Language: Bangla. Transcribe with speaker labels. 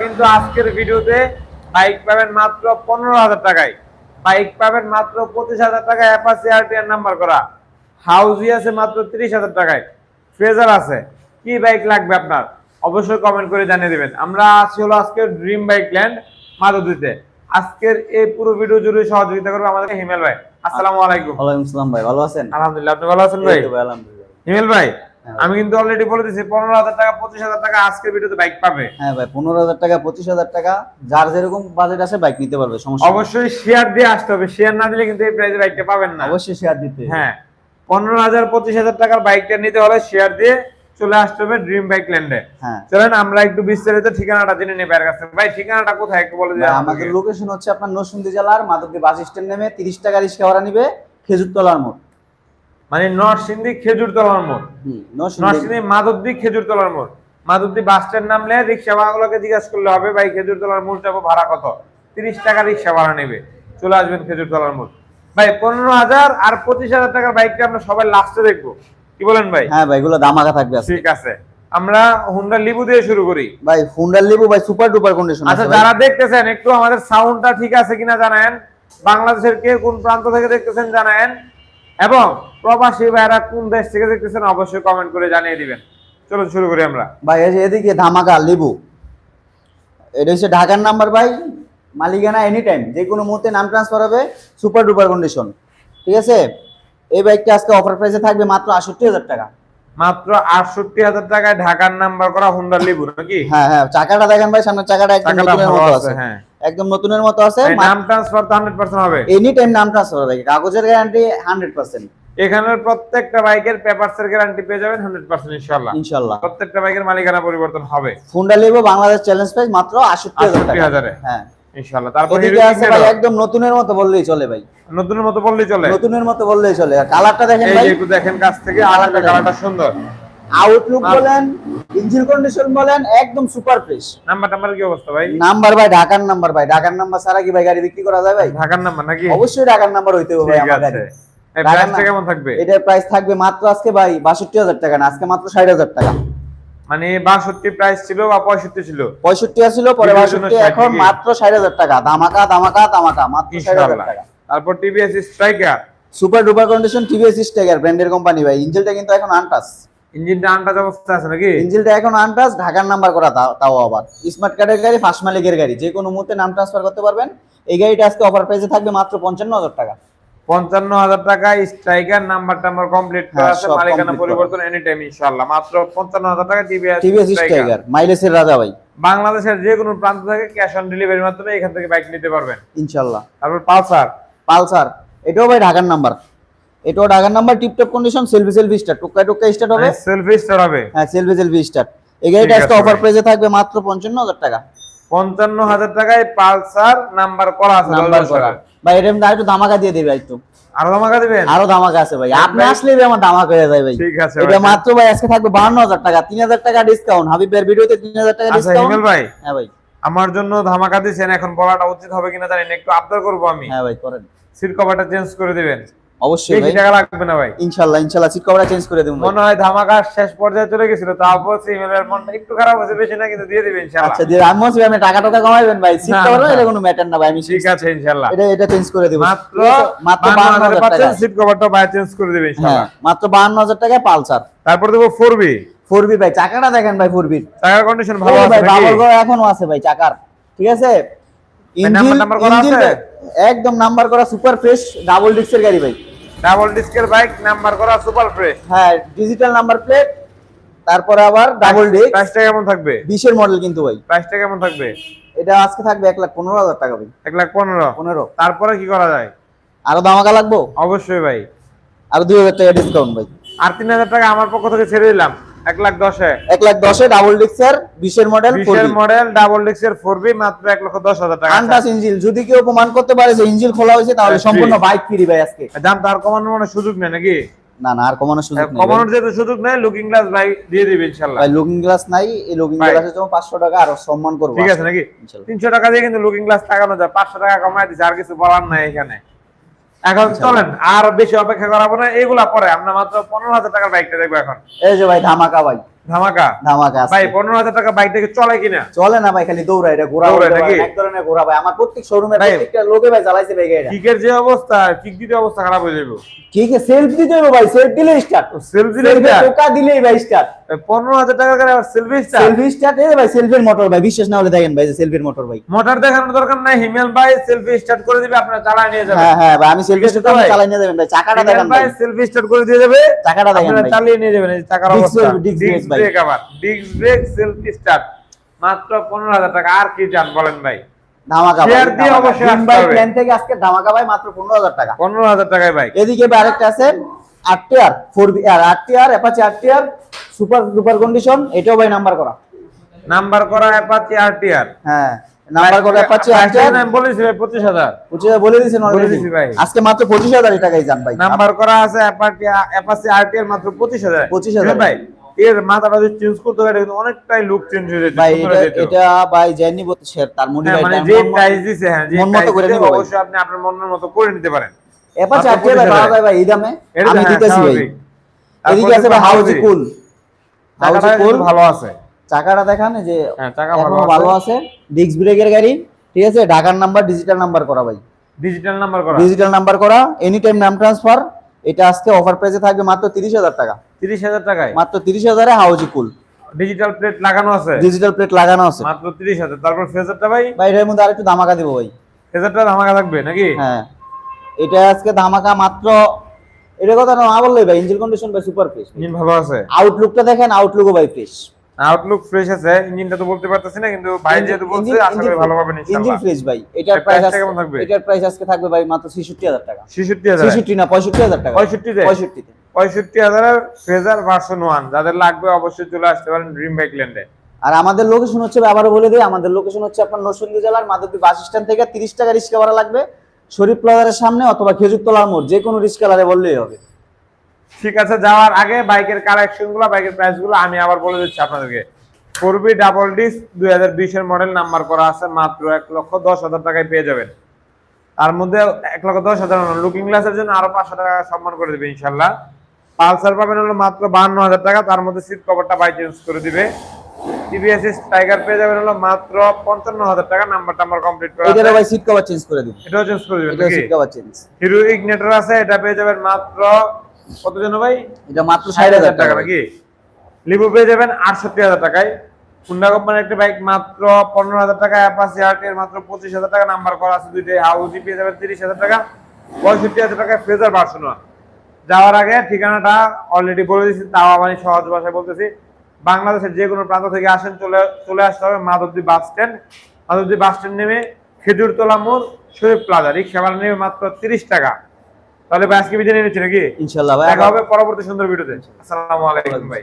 Speaker 1: কিন্তু আজকের ভিডিওতে বাইক পাবেন মাত্র পনেরো হাজার টাকায়। বাইক পাবেন মাত্র পঁচিশ হাজার টাকায় অ্যাপাসি আরটিআর নাম্বার করা। হাউজি আছে মাত্র তিরিশ হাজার টাকায়। ফ্রেজার আছে। কি বাইক লাগবে আপনার? অবশ্যই কমেন্ট করে জানিয়ে দেবেন। আমরা আছি হলো আজকের ড্রিম বাইক ল্যান্ড মাধবদীতে। আজকের এই পুরো ভিডিও জুড়ে সহযোগিতা করবে আমাদের হিমেল ভাই। আসসালামু আলাইকুম।
Speaker 2: ওয়ালাইকুম আসসালাম ভাই ভালো আছেন?
Speaker 1: আলহামদুলিল্লাহ আপনি ভালো আছেন ভাই? হিমেল ভাই। আমি কিন্তু অলরেডি বলে দিয়েছি পনেরো হাজার টাকা পঁচিশ হাজার টাকা আজকের ভিডিওতে বাইক পাবে।
Speaker 2: হ্যাঁ ভাই পনেরো হাজার টাকা পঁচিশ হাজার টাকা যার যেরকম বাজেট আছে বাইক নিতে পারবে সমস্যা
Speaker 1: অবশ্যই শেয়ার দিয়ে আসতে হবে শেয়ার না দিলে কিন্তু এই প্রাইসে বাইকটা পাবেন না।
Speaker 2: অবশ্যই শেয়ার দিতে
Speaker 1: হ্যাঁ পনেরো হাজার পঁচিশ হাজার টাকার বাইকটা নিতে হলে শেয়ার দিয়ে চলে আসতে হবে ড্রিম বাইক ল্যান্ডে
Speaker 2: হ্যাঁ।
Speaker 1: চলেন আমরা একটু বিস্তারিত ঠিকানাটা জেনে নেই ভাইয়ের কাছে। ভাই ঠিকানাটা কোথায়? একটু বলে দিন
Speaker 2: আমাদের লোকেশন হচ্ছে আপনার নরসিংদী জেলার মাধবদী বাস স্ট্যান্ড নেমে তিরিশ টাকা রিক্সা ভাড়া নিবে খেজুরতলার মোড়।
Speaker 1: মানে নরসিংদী খেজুর তলার মোড়
Speaker 2: নরসিংদী।
Speaker 1: মাধবদী খেজুর তলার মোড়। মাধবদী বাস স্ট্যান্ড নামলে রিক্সা ভাড়াগুলোকে জিজ্ঞাসা করলে হবে ভাই খেজুর তলার মোড় যাব ভাড়া কত? তিরিশ টাকা রিক্সা ভাড়া নেবে। চলে আসবেন খেজুর তলার মোড়। ভাই পনেরো হাজার আর পঁচিশ হাজার টাকার বাইকটা আমরা সবাই লাস্টে দেখব। কি বলেন ভাই?
Speaker 2: হ্যাঁ ভাই এগুলো দামাকা থাকবে আজকে।
Speaker 1: ঠিক আছে। আমরা হুন্ডা লিবু দিয়ে শুরু করি।
Speaker 2: ভাই হুন্ডার লিবু ভাই সুপার ডুপার কন্ডিশন
Speaker 1: আচ্ছা যারা দেখতেছেন একটু আমাদের সাউন্ডটা ঠিক আছে কিনা জানায়েন বাংলাদেশের কে কোন প্রান্ত থেকে দেখতেছেন জানায়েন এবং প্রবাসী ভাইরা কোন দেশ থেকে দেখতেছেন অবশ্যই কমেন্ট করে জানিয়ে দিবেন। চলুন শুরু করি আমরা।
Speaker 2: ভাই, এই যে এদিকে ধামাকা, লিবু। এটা হচ্ছে ঢাকার নাম্বার ভাই, মালিকানা এনি টাইম যে কোনো মুহূর্তে নাম ট্রান্সফার হবে সুপার ডুপার কন্ডিশন ঠিক আছে? এই বাইকটা আজকে অফার প্রাইসে থাকবে মাত্র আষট্টি হাজার টাকা।
Speaker 1: মাত্র আটষট্টি হাজার টাকায় ঢাকার নাম্বার করা হুন্ডা লিবু নাকি?
Speaker 2: হ্যাঁ হ্যাঁ চাকাটা দেখেন ভাই সামনের চাকাটা একদম নতুনের মতো
Speaker 1: আছে। হ্যাঁ।
Speaker 2: একদম নতুনের মতো আছে
Speaker 1: নাম ট্রান্সফার তো হান্ড্রেড পার্সেন্ট হবে।
Speaker 2: এনি টাইম নাম ট্রান্সফার হবে কাগজের গ্যারান্টি হান্ড্রেড পার্সেন্ট
Speaker 1: এখানের প্রত্যেকটা বাইকের পেপারস এর গ্যারান্টি পেয়ে যাবেন হান্ড্রেড পার্সেন্ট ইনশাল্লাহ
Speaker 2: ইনশাল্লাহ
Speaker 1: প্রত্যেকটা বাইকের মালিকানা পরিবর্তন হবে।
Speaker 2: ফুন্ডা লেবু বাংলাদেশ চ্যালেঞ্জ প্রাইস মাত্র আটষট্টি হাজার
Speaker 1: আটষট্টি
Speaker 2: টাকা।
Speaker 1: হাজারে।
Speaker 2: হ্যাঁ।
Speaker 1: ইনশাল্লাহ তারপর
Speaker 2: এদিকে আছে ভাই একদম নতুনের মতো বললেই চলে ভাই।
Speaker 1: নতুনের মতো বললেই চলে?
Speaker 2: নতুনের মতো বললেই চলে। কালারটা দেখেন ভাই।
Speaker 1: একটু দেখেন কাছ থেকে আলাদা কালারটা সুন্দর।
Speaker 2: আউটলুক বলেন ইঞ্জিন কন্ডিশন বলেন একদম সুপার ফ্রেশ
Speaker 1: নাম্বার টাম্বার কি অবস্থা ভাই?
Speaker 2: নাম্বার ভাই ঢাকার নাম্বার ভাই। ঢাকার নাম্বার ছাড়া কি ভাই গাড়ি বিক্রি করা যায় ভাই?
Speaker 1: ঢাকার নাম্বার নাকি?
Speaker 2: অবশ্যই ঢাকার নাম্বার হইতে হবে ভাই আমার গাড়ি। ঢাকার
Speaker 1: প্রাইসটা কেমন থাকবে?
Speaker 2: এটার প্রাইস থাকবে মাত্র আজকে ভাই বাষট্টি হাজার টাকা না আজকে মাত্র ষাট হাজার টাকা।
Speaker 1: মানে বাষট্টি প্রাইস ছিল বা পঁয়ষট্টি ছিল।
Speaker 2: পঁয়ষট্টি আসছিল পরে বাষট্টি এখন মাত্র ষাট হাজার টাকা। দামাকা ধামাকা ধামাকা মাত্র ষাট হাজার টাকা।
Speaker 1: তারপর TVS striker
Speaker 2: super duper condition TVS স্টেগার ব্র্যান্ডের কোম্পানি ভাই। ইঞ্জিনটা কিন্তু এখন আনটাস
Speaker 1: ইঞ্জিনটা আনটাচ অবস্থা আছে নাকি?
Speaker 2: ইঞ্জিনটা এখন আনটাস ঢাকার নাম্বার করা তাও- তাও আবার। স্মার্ট কার্ডের গাড়ি ফার্স্ট মালিকের গাড়ি। যে কোনো মুহূর্তে নাম ট্রান্সফার করতে পারবেন। এই গাড়িটা আজকে অফার প্রাইসে থাকবে মাত্র পঞ্চান্ন হাজার টাকা।
Speaker 1: পঞ্চান্ন হাজার টাকা স্ট্রাইকার নাম্বার টাম্বার কমপ্লিট করা
Speaker 2: হ্যাঁ,
Speaker 1: আছে মালিকানা পরিবর্তন এনি টাইম ইনশাআল্লাহ। মাত্র পঞ্চান্ন হাজার টাকা টিভিএস
Speaker 2: মাইলেজের রাজা ভাই।
Speaker 1: বাংলাদেশের যে কোনো প্রান্ত থেকে ক্যাশ অন ডেলিভারির মাধ্যমে এখান থেকে বাইক নিতে পারবেন।
Speaker 2: ইনশাল্লাহ
Speaker 1: তারপর পালসার।
Speaker 2: পালসার এটাও ভাই ঢাকার নাম্বার। এটাও ঢাকার number tiptop condition selfie selfie start টুকায় টুকায় স্টার্ট হবে?
Speaker 1: সেলফি স্টার হবে।
Speaker 2: হ্যাঁ সেলফি সেলফি স্টার্ট এই গাড়িটা আজকে অফার প্রাইসে থাকবে মাত্র পঞ্চান্ন হাজার টাকা।
Speaker 1: পঞ্চান্ন হাজার টাকায় পালসার নাম্বার করা আছে
Speaker 2: নাম্বার করা। ভাই এটা ধামাকা দিয়ে দেবে একটু।
Speaker 1: আরও ধামাকা দিবেন?
Speaker 2: আরও ধামাকা আছে ভাই। আপনি। আসলে আমার ধামাকা হয়ে যায় ভাই।
Speaker 1: ঠিক আছে
Speaker 2: এটা মাত্র ভাই আজকে থাকবে বাহান্ন হাজার টাকা তিন হাজার টাকা ডিসকাউন্ট হাবিব ভাইয়ের ভিডিওতে তিন হাজার টাকা ডিসকাউন্ট
Speaker 1: আচ্ছা ভাই
Speaker 2: হ্যাঁ ভাই।
Speaker 1: আমার জন্য ধামাকা দিচ্ছেন এখন বলাটা উচিত হবে কিনা জানি না একটু আবদার করব আমি।
Speaker 2: হ্যাঁ ভাই করেন।
Speaker 1: সিট কভারটা চেঞ্জ করে দিবেন।
Speaker 2: অবশ্যই ভাই।
Speaker 1: টাকা লাগবে না ভাই।
Speaker 2: ইনশাল্লাহ ইনশাল্লাহ সিট কভারটা চেঞ্জ করে দেবো
Speaker 1: মনে হয় ধামাকা শেষ পর্যায়ে চলে গেছিল তারপর সিমেলের মনটা একটু খারাপ হয়েছে বেশি না কিন্তু দিয়ে দিবে ইনশাআল্লাহ
Speaker 2: আচ্ছা দিয়ে আমি বলছি, টাকা টাকা কমাইবেন ভাই। সিট কভার এটা কোনো ম্যাটার না ভাই আমি
Speaker 1: ঠিক আছে ইনশাআল্লাহ
Speaker 2: এটা এটা চেঞ্জ করে দেবো।
Speaker 1: মাত্র
Speaker 2: টাকা।
Speaker 1: সিট কভারটা চেঞ্জ করে দিবে
Speaker 2: হ্যাঁ
Speaker 1: ইনশাআল্লাহ
Speaker 2: মাত্র টাকায় পালসার।
Speaker 1: তারপর দেবো ফোর বি
Speaker 2: ফোর বি ভাই চাকাটা দেখেন ভাই ফোর বির
Speaker 1: টাকার কন্ডিশন ভালো আছে
Speaker 2: ভাই বাবর এখনও আছে ভাই চাকার। ঠিক আছে?
Speaker 1: নাম্বার করা আছে?
Speaker 2: একদম নাম্বার করা সুপার ফ্রেশ ডাবল ডিস্কের গাড়ি ভাই।
Speaker 1: ডাবল ডিস্কের বাইক নাম্বার করা সুপার ফ্রেশ
Speaker 2: হ্যাঁ ডিজিটাল নাম্বার প্লেট তারপরে আবার ডাবল ডিস্ক
Speaker 1: প্রাইসটা কেমন থাকবে?
Speaker 2: বিশের মডেল কিন্তু ভাই।
Speaker 1: প্রাইসটা কেমন থাকবে?
Speaker 2: এটা আজকে থাকবে এক লাখ পনেরো হাজার টাকা ভাই।
Speaker 1: এক লাখ পনেরো।
Speaker 2: পনেরো।
Speaker 1: তারপরে কি করা যায়?
Speaker 2: আরও দামাকা লাগবো?
Speaker 1: অবশ্যই ভাই।
Speaker 2: আরও দুই হাজার টাকা ডিসকাউন্ট ভাই।
Speaker 1: আর তিন হাজার টাকা আমার পক্ষ থেকে ছেড়ে দিলাম। এক লাখ দশে।
Speaker 2: এক লাখ দশে ডাবল বিশের মডেল
Speaker 1: বিশের মডেল ডাবল ফোর বি মাত্র এক লক্ষ দশ হাজার টাকা
Speaker 2: আনটাস ইঞ্জিল যদি কেউ প্রমাণ করতে পারে যে ইঞ্জিল খোলা হয়েছে তাহলে
Speaker 1: হ্যাঁ,
Speaker 2: সম্পূর্ণ বাইক ফ্রি ভাই আজকে।
Speaker 1: দাম তার কমানোর মানে সুযোগ নেই নাকি?
Speaker 2: না না আর কমানোর সুযোগ নেই।
Speaker 1: কমানোর যেহেতু সুযোগ নেই লুকিং গ্লাস ভাই দিয়ে দিবে ইনশাল্লাহ।
Speaker 2: ভাই লুকিং গ্লাস নাই এই লুকিং
Speaker 1: ভাই।
Speaker 2: গ্লাসের জন্য পাঁচশো টাকা আর সম্মান করব
Speaker 1: ঠিক আছে নাকি?
Speaker 2: ইনশাল্লাহ।
Speaker 1: তিনশো টাকা দিয়ে কিন্তু লুকিং গ্লাস লাগানো যায় পাঁচশো টাকা কমায় দিচ্ছে আর কিছু বলার নাই এখানে। এখন চলেন আর বেশি অপেক্ষা করাবো না এগুলা পরে। আমরা মাত্র পনেরো হাজার টাকার বাইকটা দেখব এখন।
Speaker 2: এই যে ভাই ধামাকা ভাই।
Speaker 1: ধামাকা?
Speaker 2: ধামাকা
Speaker 1: ভাই পনেরো হাজার টাকা বাইকটাকে চলে কিনা?
Speaker 2: চলে না ভাই খালি এটা ঘোরা এক ধরনের ঘোরা ভাই। আমার প্রত্যেক শোরুমে প্রত্যেকটা লোকে ভাই চালাইছে ভাই এটা
Speaker 1: কিকের যে অবস্থা কিক দিতে অবস্থা খারাপ হয়ে যাবে
Speaker 2: কি কি সেলফ দিতে হবে ভাই সেলফ দিলে স্টার্ট
Speaker 1: সেলফি
Speaker 2: টোকা দিলেই ভাই স্টার্ট
Speaker 1: পনেরো হাজার টাকা করে সেলফি
Speaker 2: সেলফি স্টার্ট এই ভাই সেলফির মোটর ভাই বিশ্বাস না হলে দেখেন ভাই যে সেলফির মোটর ভাই।
Speaker 1: মোটর দেখানোর দরকার নাই হিমেল ভাই সেলফি স্টার্ট করে দিবে আপনারা চালায় নিয়ে যাবেন।
Speaker 2: হ্যাঁ হ্যাঁ ভাই আমি সেলফি স্টার্ট
Speaker 1: ভাই?
Speaker 2: চালাই নিয়ে যাবেন ভাই চাকাটা দেখেন
Speaker 1: ভাই
Speaker 2: ভাই।
Speaker 1: সেলফি স্টার্ট করে দিয়ে যাবে
Speaker 2: চাকাটা দেখেন ভাই।
Speaker 1: চালিয়ে নিয়ে যাবেন এই চাকার অবস্থা। ডিস্ক ব্রেক আবার ডিস্ক ব্রেক সেলফি স্টার্ট মাত্র পনেরো হাজার টাকা আর কি চান বলেন ভাই?
Speaker 2: ধামাকা ভাই
Speaker 1: দিয়ে অবশ্যই।
Speaker 2: প্ল্যান থেকে আজকে ধামাকা ভাই মাত্র পনেরো হাজার টাকা।
Speaker 1: পনেরো হাজার টাকায় বাইক
Speaker 2: এদিকে ভাই আরেকটা আছে আট টিয়ার ফোর বি আর আট টিয়ার অ্যাপাচি আট টিয়ার সুপার সুপার কন্ডিশন এটাও ভাই নাম্বার করা।
Speaker 1: নাম্বার করা অ্যাপাচি টিআর
Speaker 2: হ্যাঁ নাম্বার করা অ্যাপাচি আট টিয়ার
Speaker 1: আমি বলেছি ভাই পঁচিশ হাজার।
Speaker 2: বুঝে বলে দিয়েছেন অলরেডি
Speaker 1: ভাই।
Speaker 2: আজকে মাত্র পঁচিশ হাজার টাকাই যান ভাই।
Speaker 1: নাম্বার করা আছে অ্যাপাচি অ্যাপাচি টিআর মাত্র পঁচিশ হাজার।
Speaker 2: 25,000
Speaker 1: ভাই এর মাথাটা যদি চেঞ্জ করতে হয় কিন্তু অনেকটাই লুক চেঞ্জ হয়ে যেত
Speaker 2: ভাই এটা ভাই জেনি বলতে শেয়ার তার মনি
Speaker 1: হ্যাঁ,
Speaker 2: ভাই
Speaker 1: মানে যে প্রাইস দিছে হ্যাঁ যে
Speaker 2: মন মতো করে
Speaker 1: অবশ্যই আপনি আপনার মনের মতো করে নিতে পারেন।
Speaker 2: অ্যাপাচি ভাই পাওয়া যায় ভাই এই দামে আমি
Speaker 1: হ্যাঁ,
Speaker 2: দিতেছি ভাই। এদিকে আছে ভাই হাউজি। কুল। হাউজি কুল।
Speaker 1: ভালো আছে।
Speaker 2: চাকাটা দেখান যে
Speaker 1: হ্যাঁ, চাকা ভালো আছে।
Speaker 2: ডিস্ক ব্রেকের গাড়ি ঠিক আছে? ঢাকার নাম্বার ডিজিটাল নাম্বার করা ভাই।
Speaker 1: ডিজিটাল নাম্বার করা।
Speaker 2: ডিজিটাল নাম্বার করা এনি টাইম নাম ট্রান্সফার এটা আজকে অফার প্রাইসে থাকবে মাত্র তিরিশ হাজার টাকা।
Speaker 1: তিরিশ হাজার টাকায়?
Speaker 2: মাত্র তিরিশ হাজারে হাউজি কুল।
Speaker 1: ডিজিটাল প্লেট লাগানো আছে?
Speaker 2: ডিজিটাল প্লেট লাগানো আছে।
Speaker 1: মাত্র তিরিশ হাজার। তারপর ফেজারটা ভাই?
Speaker 2: ভাই এটার মধ্যে আরেকটু দিব ভাই।
Speaker 1: ফেজারটা ধামাকা থাকবে নাকি?
Speaker 2: হ্যাঁ। এটা আজকে ধামাকা মাত্র এটা কথা না বললেই ভাই ইঞ্জিন কন্ডিশন ভাই সুপার ফ্রেশ
Speaker 1: ইঞ্জিন ভালো আছে।
Speaker 2: আউটলুকটা দেখেন আউটলুকও ভাই ফ্রেশ
Speaker 1: আউটলুক ফ্রেশ আছে ইঞ্জিনটা তো বলতে পারতেছি না কিন্তু ভাই যেহেতু বলছে আশা করি ভালো পাবেন
Speaker 2: ইঞ্জিন ফ্রেশ ভাই এটার প্রাইস
Speaker 1: টা কেমন থাকবে?
Speaker 2: এটার প্রাইস আজকে থাকবে ভাই মাত্র 66000 টাকা।
Speaker 1: 66000
Speaker 2: 66 না 65000 টাকা।
Speaker 1: 65 তে?
Speaker 2: 65 তে
Speaker 1: পঁয়ষট্টি হাজারের ফ্রেজার ভার্সন ওয়ান যাদের লাগবে অবশ্যই চলে আসতে পারেন ড্রিম বাইক ল্যান্ডে
Speaker 2: আর আমাদের লোকেশন হচ্ছে আবারও বলে দিই আমাদের লোকেশন হচ্ছে আপনার নরসিংদী জেলার মাধবদী বাস স্ট্যান্ড থেকে 30 টাকা রিক্সা ভাড়া লাগবে। শরীফ প্লাজারের সামনে অথবা খেজুরতলার মোড়, যে কোনো রিক্সা লারে বললেই হবে।
Speaker 1: ঠিক আছে, যাওয়ার আগে বাইকের কালেকশনগুলো, বাইকের প্রাইসগুলো আমি আবার বলে দিচ্ছি আপনাদেরকে। ফোরবি ডাবল ডিস দুই হাজার বিশের মডেল নাম্বার করা আছে, মাত্র এক লক্ষ দশ হাজার টাকায় পেয়ে যাবেন। তার মধ্যে এক লক্ষ দশ হাজার লুকিং গ্লাসের জন্য আরও পাঁচশো টাকা সম্মান করে দেবে ইনশাল্লাহ পালসার পাবেন হলো মাত্র বাহান্ন হাজার টাকা, তার মধ্যে সিট কভারটা বাই চেঞ্জ করে দিবে। টিভিএস টাইগার পেয়ে যাবেন হলো মাত্র পঞ্চান্ন হাজার টাকা। নাম্বার টাম্বার কমপ্লিট করা আছে।
Speaker 2: ভাই সিট কভার চেঞ্জ করে দিন।
Speaker 1: এটাও চেঞ্জ করে দিবেন
Speaker 2: এটা seat cover change
Speaker 1: Hero Ignitor আছে এটা পেয়ে যাবেন মাত্র কত জন ভাই?
Speaker 2: এটা মাত্র
Speaker 1: ষাট
Speaker 2: 60000 টাকা
Speaker 1: টাকা নাকি? লিবু পেয়ে যাবেন আটষট্টি হাজার টাকায়। হুন্ডা কোম্পানির একটা বাইক মাত্র পনেরো হাজার টাকা অ্যাপাসি আর্টের মাত্র পঁচিশ হাজার টাকা। নাম্বার করা আছে দুইটাই। পেয়ে যাবেন তিরিশ হাজার টাকা। পঁয়ষট্টি হাজার টাকায় ফ্রেজার ভার্সন যাওয়ার আগে ঠিকানাটা অলরেডি বলে দিচ্ছি তাও আমি সহজ ভাষায় বলতেছি। বাংলাদেশের যে কোনো প্রান্ত থেকে আসেন চলে চলে আসতে হবে Madhabdi bus stand. Madhabdi bus stand নেমে খেজুরতলা মোড় শরীফ প্লাজা। রিক্সা ভাড়া নেবে মাত্র তিরিশ টাকা। তাহলে ভাই আজকে বিদায় নিচ্ছি নাকি?
Speaker 2: ইনশাল্লাহ ভাই
Speaker 1: দেখা হবে পরবর্তী সুন্দর ভিডিওতে। আসসালামু আলাইকুম ভাই।